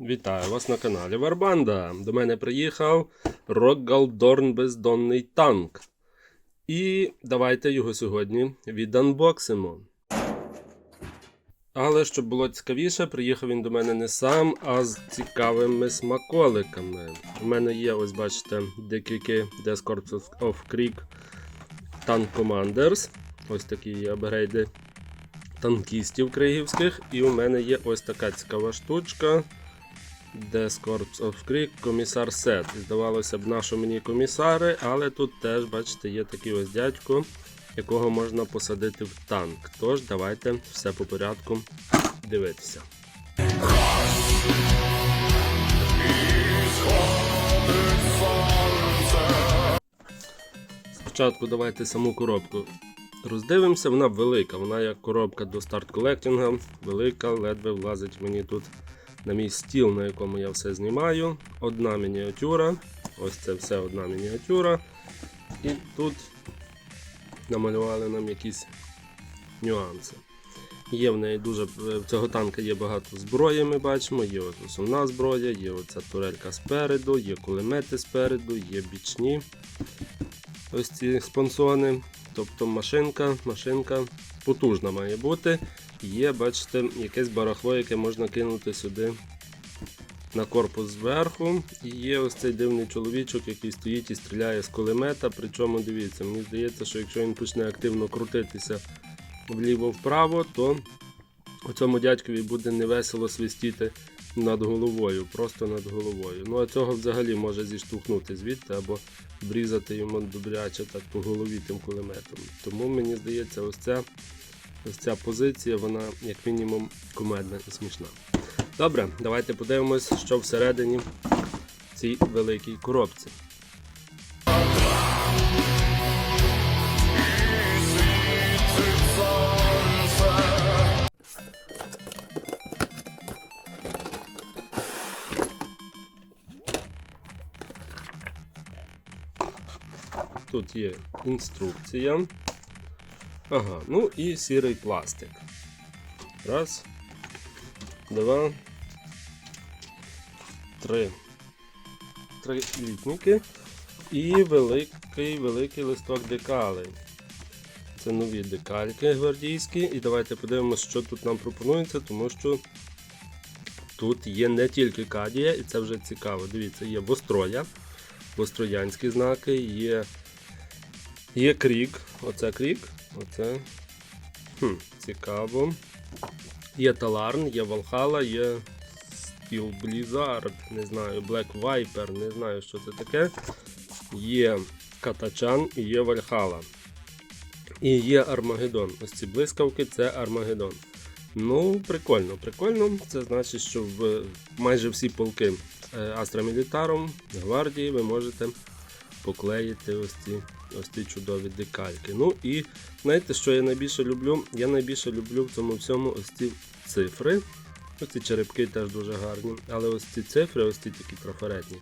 Вітаю вас на каналі Варбанда. До мене приїхав Рокгалдорн бездонний танк. І давайте його сьогодні віданбоксимо. Але щоб було цікавіше, приїхав він до мене не сам, а з цікавими смаколиками. У мене є, ось бачите, декілька Death of Creek Tank Commanders. Ось такі є апгрейди танкістів кригівських. І у мене є ось така цікава штучка. Death Corps of Creek, комісар Сет. Здавалося б, наші мені комісари, але тут теж, бачите, є такий ось дядько, якого можна посадити в танк. Тож, давайте все по порядку дивитися. Спочатку давайте саму коробку роздивимося. Вона велика, вона як коробка до старт колектінга, велика, ледве влазить мені тут на мій стіл, на якому я все знімаю. Одна мініатюра. Ось це все одна мініатюра. І тут намалювали нам якісь нюанси. Є в неї дуже в цього танка є багато зброї, ми бачимо. Є основна зброя, є оця турелька спереду, є кулемети спереду, є бічні ось ці спонсони. Тобто машинка, машинка потужна має бути. Є, бачите, якесь барахло, яке можна кинути сюди на корпус зверху. І є ось цей дивний чоловічок, який стоїть і стріляє з кулемета. Причому дивіться, мені здається, що якщо він почне активно крутитися вліво-вправо, то у цьому дядькові буде невесело свистіти над головою, просто над головою. Ну а цього взагалі може зіштовхнути звідти або врізати йому добряче так по голові тим кулеметом. Тому мені здається, ось ця, ось ця позиція, вона як мінімум кумедна і смішна. Добре, давайте подивимось, що всередині цій великій коробці. Є інструкція. Ага, ну і сірий пластик. Раз, два, три. Три літники. І великий великий листок декалей. Це нові декальки гвардійські. І давайте подивимося, що тут нам пропонується, тому що тут є не тільки кадія, і це вже цікаво. Дивіться, є востроя, востроянські знаки, є Є крік, оце крік, оце хм, цікаво. Є Таларн, є Valhalla, є Steel Blizzard, не знаю, Black Viper, не знаю, що це таке. Є Катачан і є Valhalla. І є Армагеддон. Ось ці блискавки це Армагеддон. Ну, прикольно, прикольно. Це значить, що в майже всі полки Астра Мілітаром, гвардії ви можете поклеїти ось ці ось ці чудові декальки. Ну і знаєте, що я найбільше люблю? Я найбільше люблю в цьому всьому ось ці цифри. Ось ці черепки теж дуже гарні. Але ось ці цифри, ось ці такі трафаретні.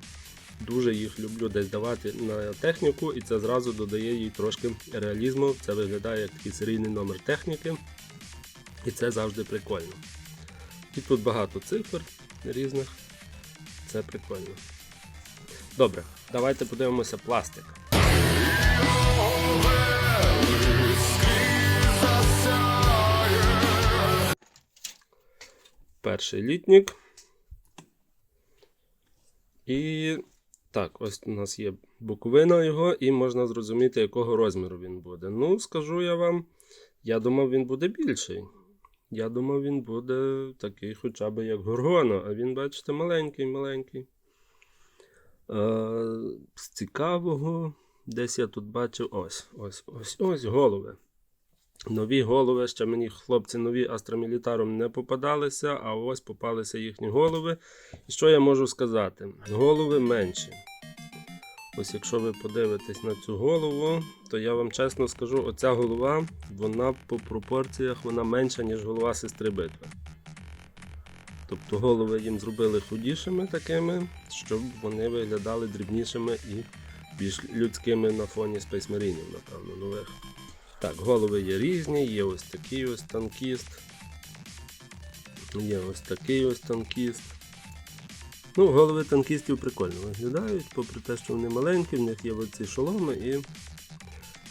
Дуже їх люблю десь давати на техніку, і це зразу додає їй трошки реалізму. Це виглядає як такий серійний номер техніки. І це завжди прикольно. І тут багато цифр різних. Це прикольно. Добре, давайте подивимося пластик. Перший літнік. І так, ось у нас є буковина його, і можна зрозуміти, якого розміру він буде. Ну, скажу я вам, я думав, він буде більший. Я думав, він буде такий хоча б як горгона, а він, бачите, маленький, маленький. Е, з цікавого, десь я тут бачив ось ось ось ось голови. Нові голови, ще мені хлопці нові астромілітаром не попадалися, а ось попалися їхні голови. І що я можу сказати? Голови менші. Ось якщо ви подивитесь на цю голову, то я вам чесно скажу, оця голова, вона по пропорціях вона менша, ніж голова сестри битви. Тобто голови їм зробили худішими такими, щоб вони виглядали дрібнішими і більш людськими на фоні Space напевно, нових. Так, голови є різні, є ось такий ось танкіст. Є ось такий ось танкіст. Ну, голови танкістів прикольно виглядають, попри те, що вони маленькі, в них є оці шоломи і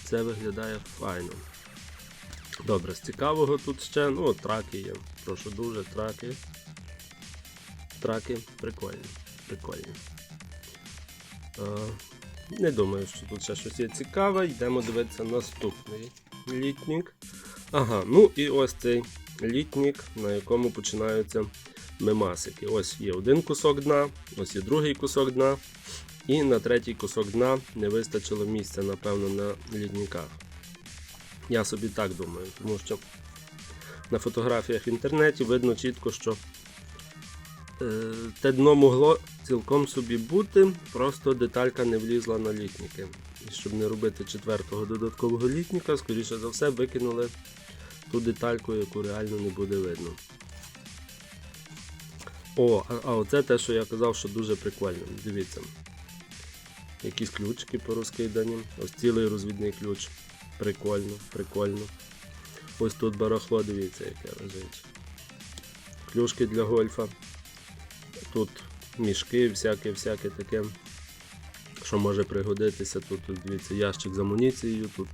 це виглядає файно. Добре, з цікавого тут ще, ну, траки є. Прошу дуже, траки. Траки прикольні. Прикольні. Е, не думаю, що тут ще щось є цікаве. Йдемо дивитися наступний літнік. Ага, ну і ось цей літнік, на якому починаються мемасики. Ось є один кусок дна, ось є другий кусок дна. І на третій кусок дна не вистачило місця, напевно, на літніках. Я собі так думаю, тому що на фотографіях в інтернеті видно чітко, що те дно могло цілком собі бути, просто деталька не влізла на літніки. І щоб не робити четвертого додаткового літніка, скоріше за все, викинули ту детальку, яку реально не буде видно. О, а, а оце те, що я казав, що дуже прикольно. Дивіться. Якісь ключики порозкидані. Ось цілий розвідний ключ. Прикольно, прикольно. Ось тут барахло, дивіться, яке лежить. Клюшки для гольфа. Тут мішки, всяке, всяке таке. Що може пригодитися. Тут, дивіться, ящик з амуніцією, тут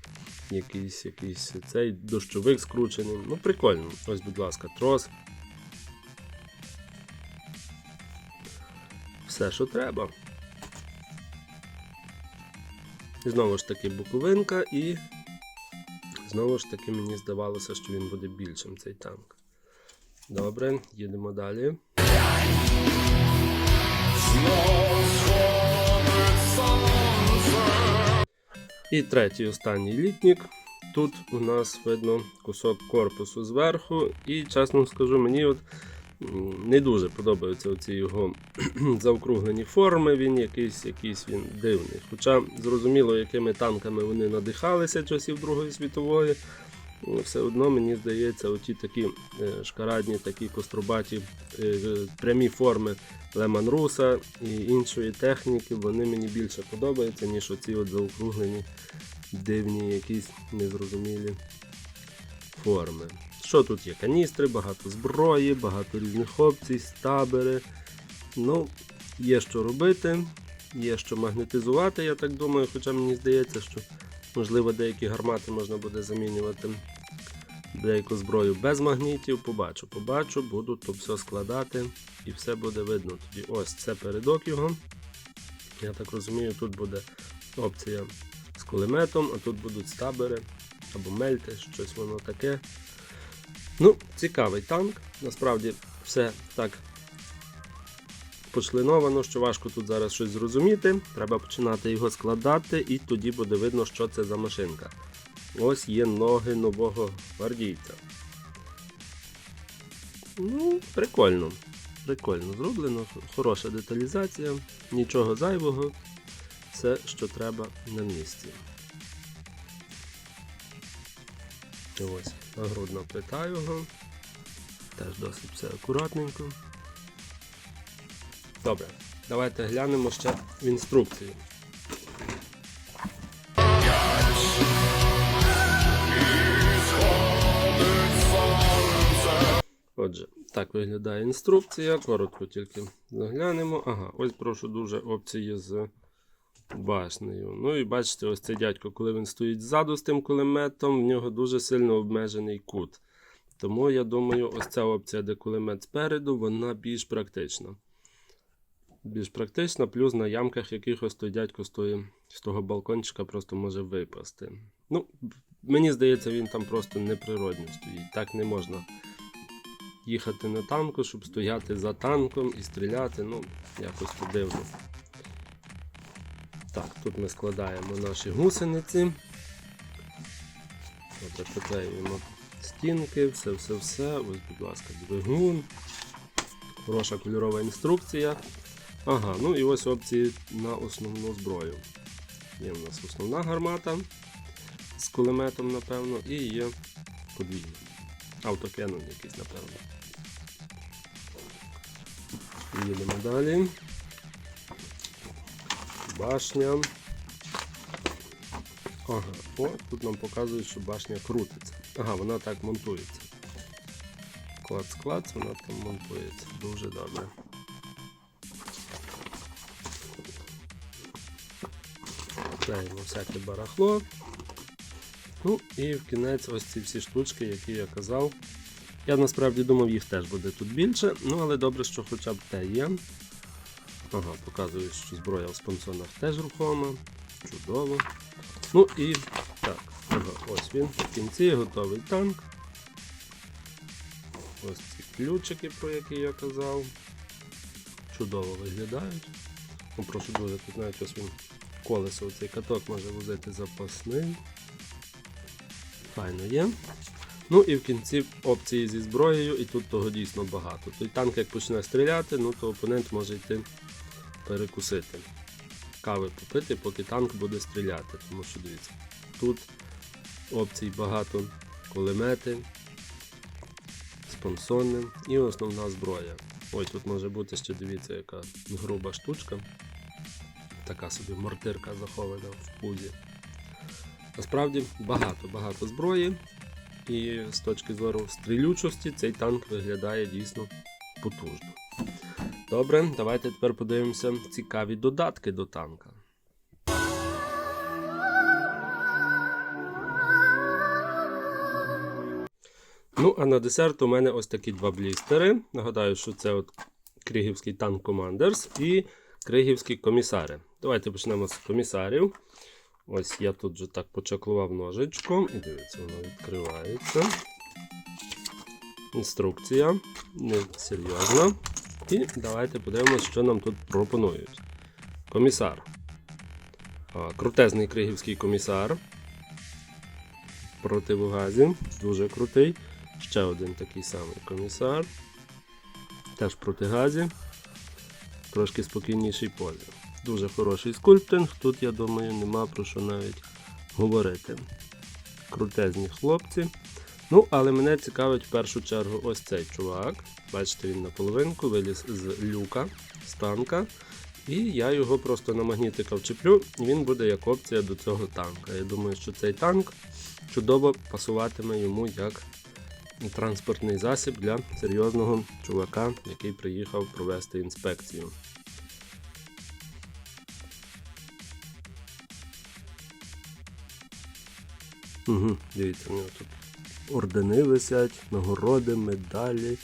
якийсь якийсь цей дощовик скручений. Ну, прикольно. Ось, будь ласка, трос. Все, що треба. Знову ж таки буковинка і знову ж таки мені здавалося, що він буде більшим цей танк. Добре, їдемо далі. І третій останній літнік. Тут у нас видно кусок корпусу зверху, і чесно скажу, мені от не дуже подобаються оці його заокруглені форми. Він якийсь, якийсь він дивний. Хоча зрозуміло, якими танками вони надихалися часів Другої світової. Все одно мені здається, оті такі е, шкарадні, такі кострубаті е, прямі форми Леман Руса і іншої техніки, вони мені більше подобаються, ніж оці от заокруглені дивні якісь незрозумілі форми. Що тут є? Каністри, багато зброї, багато різних опцій, стабери. Ну, є що робити, є що магнетизувати, я так думаю, хоча мені здається, що можливо деякі гармати можна буде замінювати деяку зброю без магнітів. Побачу, побачу, буду то все складати і все буде видно. Тоді ось це передок його. Я так розумію, тут буде опція з кулеметом, а тут будуть стабери або мельти, щось воно таке. Ну, цікавий танк. Насправді все так почленовано, що важко тут зараз щось зрозуміти. Треба починати його складати, і тоді буде видно, що це за машинка. Ось є ноги нового гвардійця. Ну, прикольно. Прикольно зроблено, хороша деталізація, нічого зайвого, все, що треба на місці. Ось, нагрудна плита його. Теж досить все акуратненько. Добре, давайте глянемо ще в інструкцію. Отже, так виглядає інструкція. Коротко тільки заглянемо. Ага, ось прошу дуже опції з башнею. Ну і бачите, ось цей дядько, коли він стоїть ззаду з тим кулеметом, в нього дуже сильно обмежений кут. Тому я думаю, ось ця опція, де кулемет спереду, вона більш практична. Більш практична, плюс на ямках якихось той дядько з, того балкончика просто може випасти. Ну, мені здається, він там просто неприродньо стоїть. Так не можна їхати на танку, щоб стояти за танком і стріляти. Ну, якось то дивно. Так, тут ми складаємо наші гусениці. Добре, стінки, все-все-все. Ось, будь ласка, двигун. Хороша кольорова інструкція. Ага, ну і ось опції на основну зброю. Є в нас основна гармата з кулеметом, напевно, і є подвійна. Автокенон якийсь, напевно. Їдемо далі. Башня. Ага, о, тут нам показують, що башня крутиться. Ага, вона так монтується. Клац-клац, вона там монтується. Дуже добре. Клеїмо всяке барахло. Ну і в кінець ось ці всі штучки, які я казав. Я насправді думав, їх теж буде тут більше, ну але добре, що хоча б те є. Ага, показують, що зброя в спонсонах теж рухома. Чудово. Ну і так, ага, ось він. В кінці готовий танк. Ось ці ключики, про які я казав. Чудово виглядають. Ну, прошу дуже, тут навіть ось він колесо, цей каток може возити запасний. Файно є. Ну і в кінці опції зі зброєю, і тут того дійсно багато. Той танк як почне стріляти, ну то опонент може йти перекусити. Кави попити, поки танк буде стріляти. Тому що дивіться, тут опцій багато, кулемети, спонсони і основна зброя. Ой, тут може бути ще дивіться, яка груба штучка. Така собі мортирка захована в пузі. Насправді багато-багато зброї. І з точки зору стрілючості цей танк виглядає дійсно потужно. Добре, давайте тепер подивимося цікаві додатки до танка. Ну, а на десерт у мене ось такі два блістери. Нагадаю, що це от Кригівський танк Commanders і Кригівські комісари. Давайте почнемо з комісарів. Ось я тут же так почаклував ножичком і дивіться, воно відкривається. Інструкція не серйозна. І давайте подивимося, що нам тут пропонують. Комісар. Крутезний кригівський комісар. Противогазі. Дуже крутий. Ще один такий самий комісар. Теж в протигазі. Трошки спокійніший позі. Дуже хороший скульптинг, тут, я думаю, нема про що навіть говорити. Крутезні хлопці. Ну, але мене цікавить в першу чергу ось цей чувак. Бачите, він наполовинку виліз з люка, з танка. І я його просто на магнітика вчеплю, і він буде як опція до цього танка. Я думаю, що цей танк чудово пасуватиме йому як транспортний засіб для серйозного чувака, який приїхав провести інспекцію. Угу, дивіться, у нього тут ордени висять, нагороди, медалі,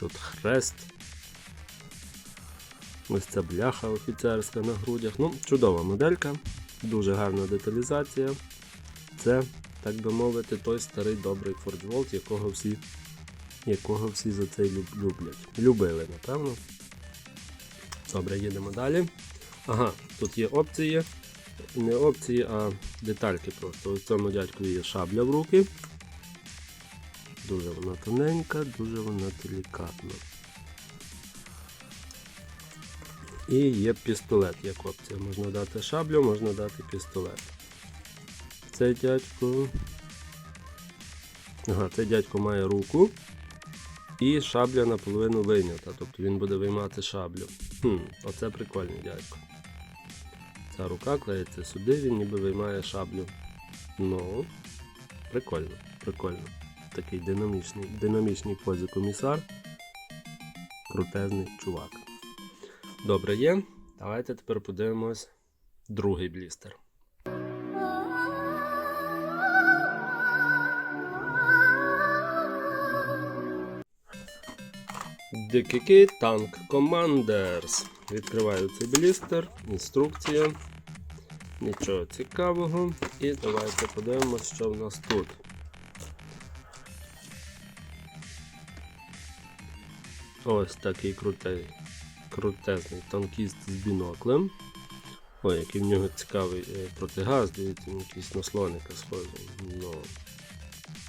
тут хрест. Ось ця бляха офіцерська на грудях. Ну, чудова моделька, дуже гарна деталізація. Це, так би мовити, той старий добрий Ford Volt, якого всі, якого всі за це люб- люблять. Любили, напевно. Добре, їдемо далі. Ага, тут є опції. Не опції, а детальки просто. У цьому дядькові є шабля в руки. Дуже вона тоненька, дуже вона делікатна. І є пістолет як опція. Можна дати шаблю, можна дати пістолет. Цей дядько. Ага, цей дядько має руку. І шабля наполовину вийнята. Тобто він буде виймати шаблю. Хм, оце прикольний дядько. Ця рука клеїться сюди, він ніби виймає шаблю. Ну, прикольно, прикольно. Такий динамічний, динамічний позі комісар. Крутезний чувак. Добре є. Давайте тепер подивимось другий блістер. DKK Tank Commanders. Відкриваю цей блістер, інструкція. Нічого цікавого. І давайте подивимось, що в нас тут. Ось такий крутий, крутезний танкіст з біноклем. Ой, який в нього цікавий е, протигаз, дивіться, якийсь на схожий. Ну,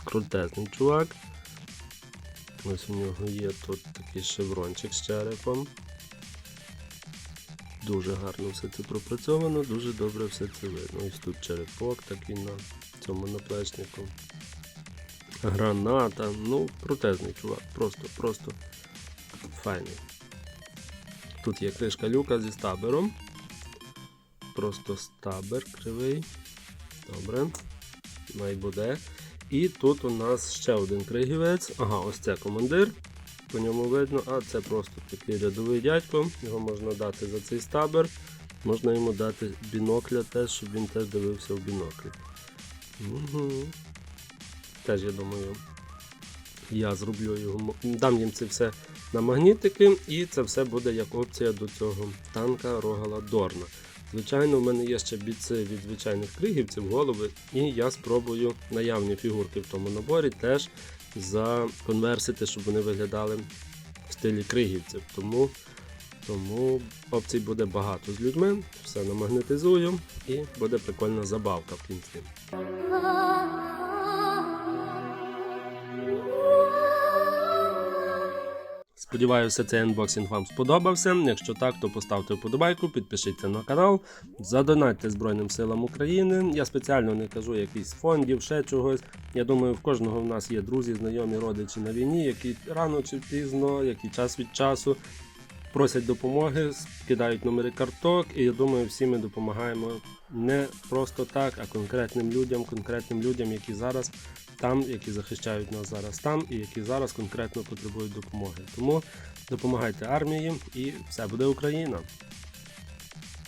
крутезний чувак. Ось у нього є тут такий шеврончик з черепом. Дуже гарно все це пропрацьовано, дуже добре все це видно. Ось тут черепок такий на цьому наплечнику. Граната. Ну, крутезний чувак, просто, просто файний. Тут є кришка люка зі стабером. Просто стабер кривий. Добре. Най буде. І тут у нас ще один кригівець. Ага, ось це командир. По ньому видно, а це просто такий рядовий дядько. Його можна дати за цей стабер. Можна йому дати бінокля теж, щоб він теж дивився в біноклі. Угу. Теж я думаю, я зроблю його. Дам їм це все на магнітики, і це все буде як опція до цього танка Рогала Дорна. Звичайно, у мене є ще біци від звичайних кригівців, голови, і я спробую наявні фігурки в тому наборі теж законверсити, щоб вони виглядали в стилі кригівців. Тому, тому опцій буде багато з людьми, все намагнетизую і буде прикольна забавка в кінці. Сподіваюся, цей анбоксинг вам сподобався. Якщо так, то поставте вподобайку, підпишіться на канал, задонатьте Збройним силам України. Я спеціально не кажу якісь фондів, ще чогось. Я думаю, в кожного в нас є друзі, знайомі, родичі на війні, які рано чи пізно, які час від часу просять допомоги, кидають номери карток, і я думаю, всі ми допомагаємо не просто так, а конкретним людям, конкретним людям, які зараз там, які захищають нас зараз там, і які зараз конкретно потребують допомоги. Тому допомагайте армії, і все буде Україна.